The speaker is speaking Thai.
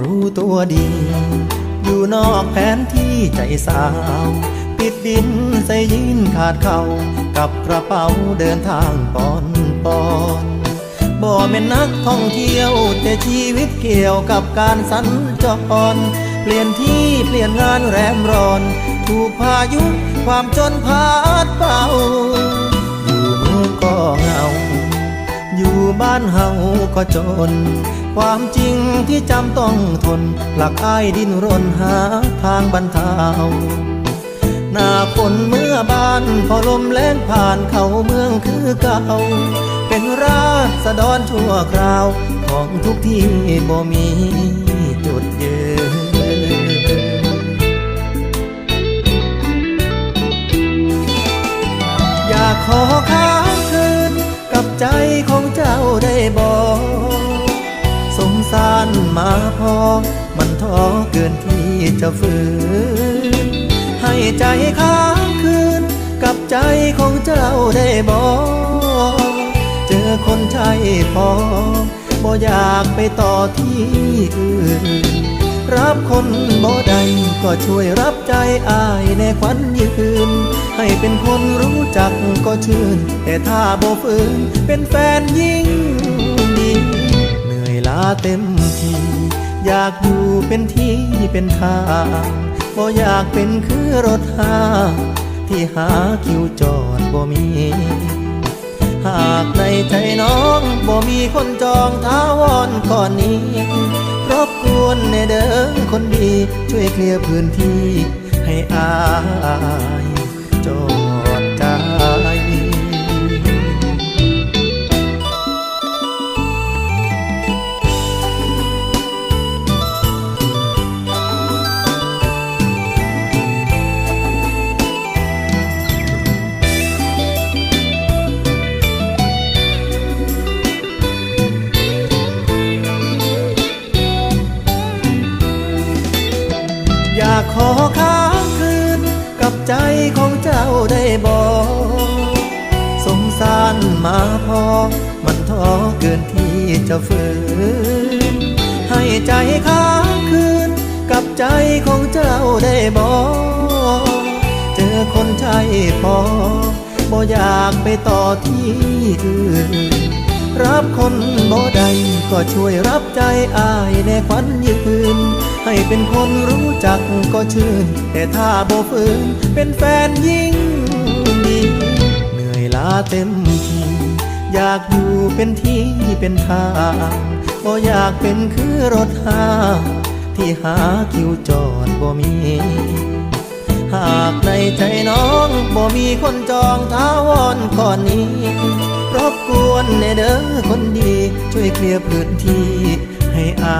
รู้ตัวดีอยู่นอกแผนที่ใจสาว ปิดดินใส่ยินขาดเข่ากับกระเป๋าเดินทางปอนปอนบ่เป็นนักท่องเที่ยว แต่ชีวิตเกี่ยวกับการสัญจร เปลี่ยนที่เปลี่ยนงานแรมร้อน ถูกพายุความจนพาดเป่าอยู่เมืองก็เหงา อยู่บ้านเฮาก็จน ความจริงที่จำต้องทน หลักอ้ายดินรนหาทางบรรเทาหน้าฝนเมื่อบานพอลมแรงผ่านเข้าเมืองคือเก่า เป็นราษฎรชั่วคราวของทุกที่บ่มีจุดยืนอยากขอค้างคืนกับใจของเจ้าได้บอก มาพอ มันท้อเกินที่จะฝืน ให้ใจค้างคืน กับใจของเจ้าได้บอกเจอคนใช่พอบ่อยากไปต่อที่อื่น รับคนบ่ได้ก็ช่วยรับใจอายในควันยืน ให้เป็นคนรู้จักก็ชื่น แต่ถ้าบ่ฝืนเป็นแฟนยิ่ง เหนื่อยาเต็มทีอยากอยู่เป็นที่เป็นทางบ่อยากเป็นคือรถหาที่หาคิวจอดบ่มี หากในใจน้องบ่มีคนจองท้าวอนก่อนนี้ รบกวนในเดิมคนดี ช่วยเคลียร์พื้นที่ให้อาย อยากขอค้างคืน กับใจของเจ้าได้บอกสงสารมาพอ มันท้อเกินที่จะฝืน ให้ใจค้างคืน กับใจของเจ้าได้บอกเจอคนใช่พอบ่อยากไปต่อที่อื่นรับคนบ่ได้ก็ช่วยรับใจอายในควันยืน ให้เป็นคนรู้จักก็ชื่น แต่ถ้าโบฝืนเป็นแฟนยิ่งดีเหนื่อยล้าเต็มทีอยากอยู่เป็นที่เป็นทางบ่อยากเป็นคือรถหาที่หาคิวจอดบ่มี หากในใจน้องบ่มีคนจองท้าวอนก่อนนี้รบกวนในเด้อคนดี ช่วยเคลียร์พื้นที่ให้อา